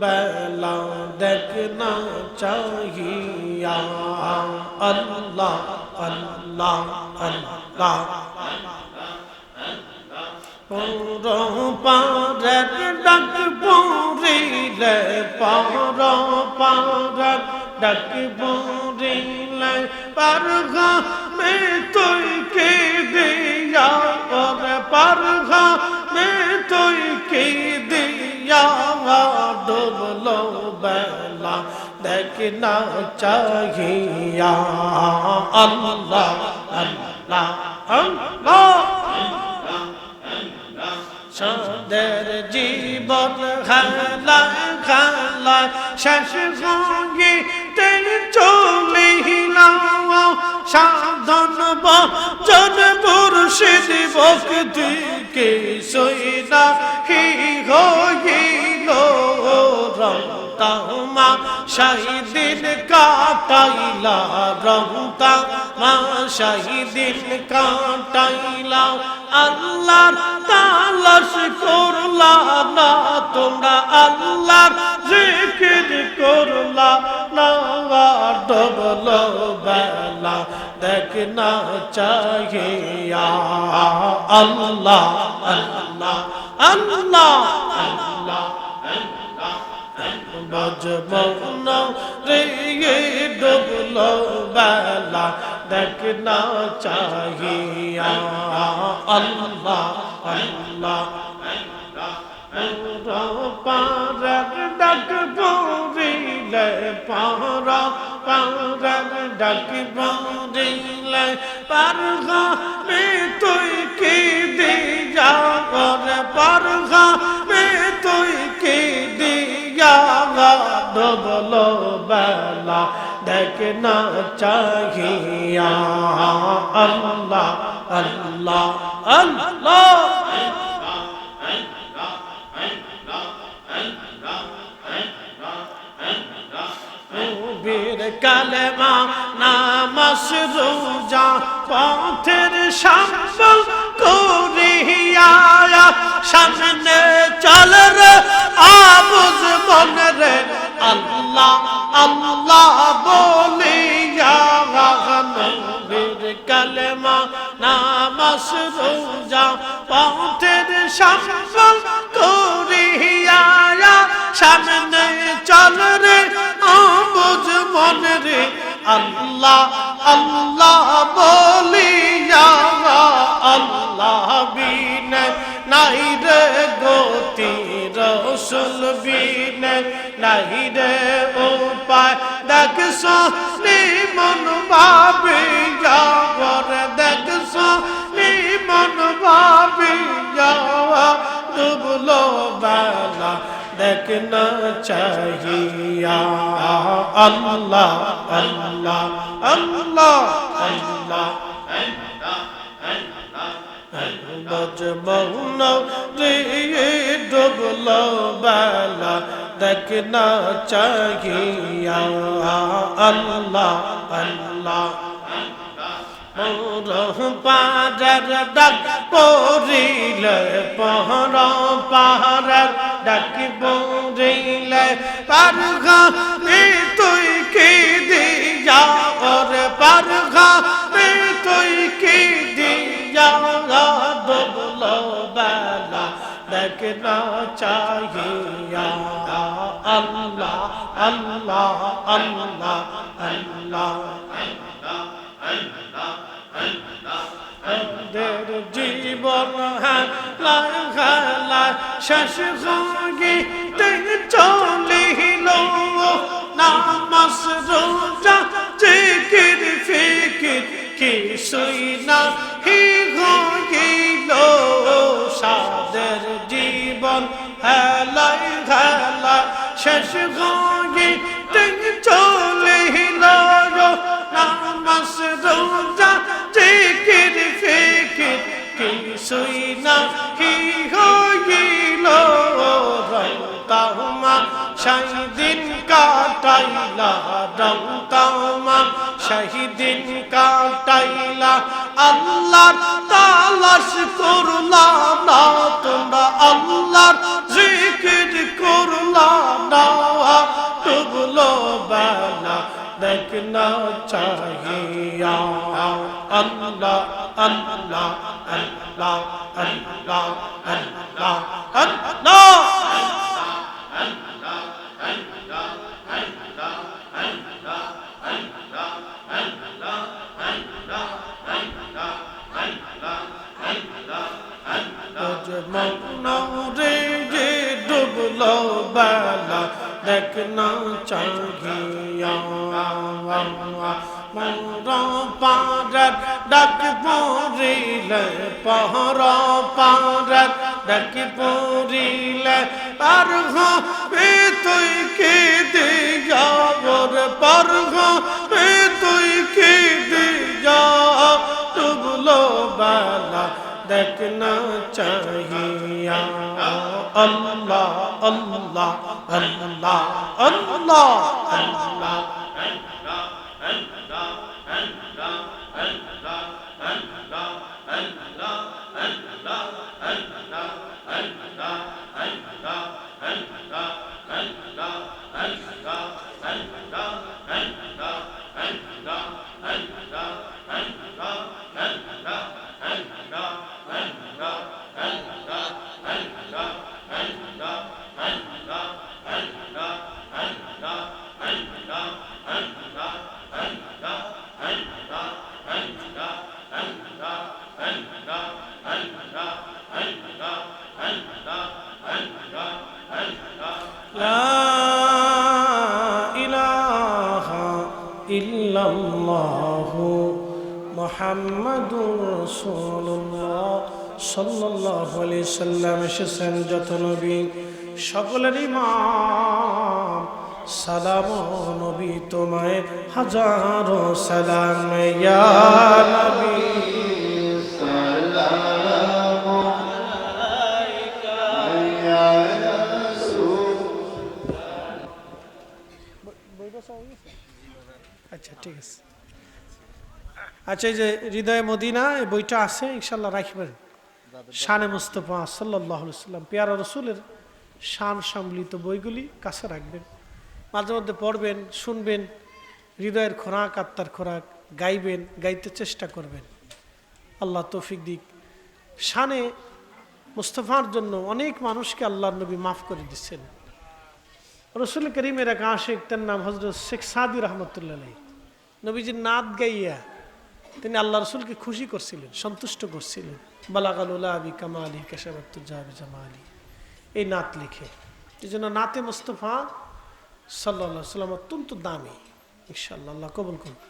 বেলা দেখনা চাহিয়া। আল্লাহ আল্লাহ আল্লাহ। পর পারের ডাক পড়িলে পর পারের ডাক পড়িলে পারঘা মে তুই কে দিয়া? পর পারঘা ডুবলো বেলা দেখনা চাহিয়া। আল্লাহ আল্লাহ আল্লাহ সাদের জীবন খেলায় খেলায় শেষ সঙ্গীতে চলিলাম সাধন বচন মুর্শিদ ভক্তি কে সইনা হি হইল। রমতামা শাহিদিন কাটাইলা রমতামা শাহিদিন কাটাইলা। আল্লাহর তালাশ করলা না, তোমরা আল্লাহর জিকির করলা না ডবল বেলা দেখ না চাহিয়া। আল্লাহ আল্লাহ আল্লাহ আল্লাহ। বজবন রে ডুবল বেলা দেখ না চাহিয়া। আল্লাহ আল্লাহ পারার ডাক পড়িলে পারা পারার ডাক পড়িলে পারগা মে তুই কি দিয়া করে? পারগা ডবল বেলা দেখ না চাহিয়া। আল্লাহ আল্লাহ আল্লাহ। বীর কালেমা নামাস রোজা পথের সম্বল করিয়া সামনে চল রে আবুজ মন রে আল্লাহ আল্লাহ বলিয়া বীর কালেমা নামাস রোজা পথের সম্বল করিয়া সামনে চল রে আবুজ মন রে। আল্লাহ আল্লাহ বলিয়া আল্লাহ বিনে নাই রে গতি, রসুল বিনে নাই দেখছ মন ভাবি যাওয়ার দেখছ মন ভাবি যাওয়া ডুবলো বেলা দেখনা চাহিয়া। আল্লাহ আল্লাহ আল্লাহ আল্লাহ বজমৌন রে ডুবল বেলা দেখনা চাহিয়া। আল্লাহ আল্লাহ। মোর পাহাড় ডাক পড়িলে, পহর পাহাড় ডাক পড়িলে পারঘা মে তুই কি দিয়া ওরে পারঘা মে তুই কি দিয়া ডবল বেলা দেখ না চাহিয়া আল্লাহ আল্লাহ আল্লাহ আল্লাহ আমাদের জীবন হালায় শেষ সঙ্গীতে চলিল নামাজ রোজা জিকির ফিকির কি সুই না হি শেষ গইতে চলিল নামাজ রোজা, জিকির, ফিকির কি সুই না হি হইল। রমতামা শাহিদিন কাটাইলা রমতামা শাহিদিন কাটাইলা। আল্লাহ তালাশ করলা না, তোমরা আল্লাহর দেখনা চাহিয়া আল্লাহ আল্লাহ আল্লাহ আল্লাহ আল্লাহ আল্লাহ পারার ডাক পড়িলে, পহর পারার ডাক পড়িলে। পার হবে তুই কে দিয়া বর পার হবে তুই কে দিয়া ডুবলো বেলা দেখনা চাহিয়া। আল্লাহ আল্লাহ আল্লাহ আল্লাহ আল্লাহ। ইল্লাল্লাহু মোহাম্মদুর রাসূলুল্লাহ সাল্লাল্লাহু আলাইহি সাল্লাম এসেছেন যত নবী। সকলেরই মা সালাম নবী তোমায় হাজারো সালাম। ইয়া নবী। ঠিক আছে। আচ্ছা এই যে হৃদয় মদিনা, এই বইটা আছে ইনশাল্লাহ রাখবেন। শানে মুস্তফা সাল্লাহ সাল্লাম পেয়ারা রসুলের শান সম্মিলিত বইগুলি কাছে রাখবেন। মাঝে মধ্যে পড়বেন, শুনবেন, হৃদয়ের খোরাক, আত্মার খোরাক গাইবেন, গাইতে চেষ্টা করবেন। আল্লাহ তৌফিক দিক। শানে মুস্তফার জন্য অনেক মানুষকে আল্লাহ নবী মাফ করে দিচ্ছেন। রসুল করিমের এক আশেক, তার নাম হজরত শেখ সাদি রহমতুল্লাহ নবীজির নাদ গাইয়া তিনি আল্লাহ রসুলকে খুশি করছিলেন, সন্তুষ্ট করছিলেন। বালাগালুল্লাহ আবি কামালি কেশাবাত্তুজাবি জামালি। এই নাত লিখে। এই জন্য নাতে মুস্তফা সাল্লা সাল্লাম অত্যন্ত দামি। ইনশাল্লাহ কবুল করুন।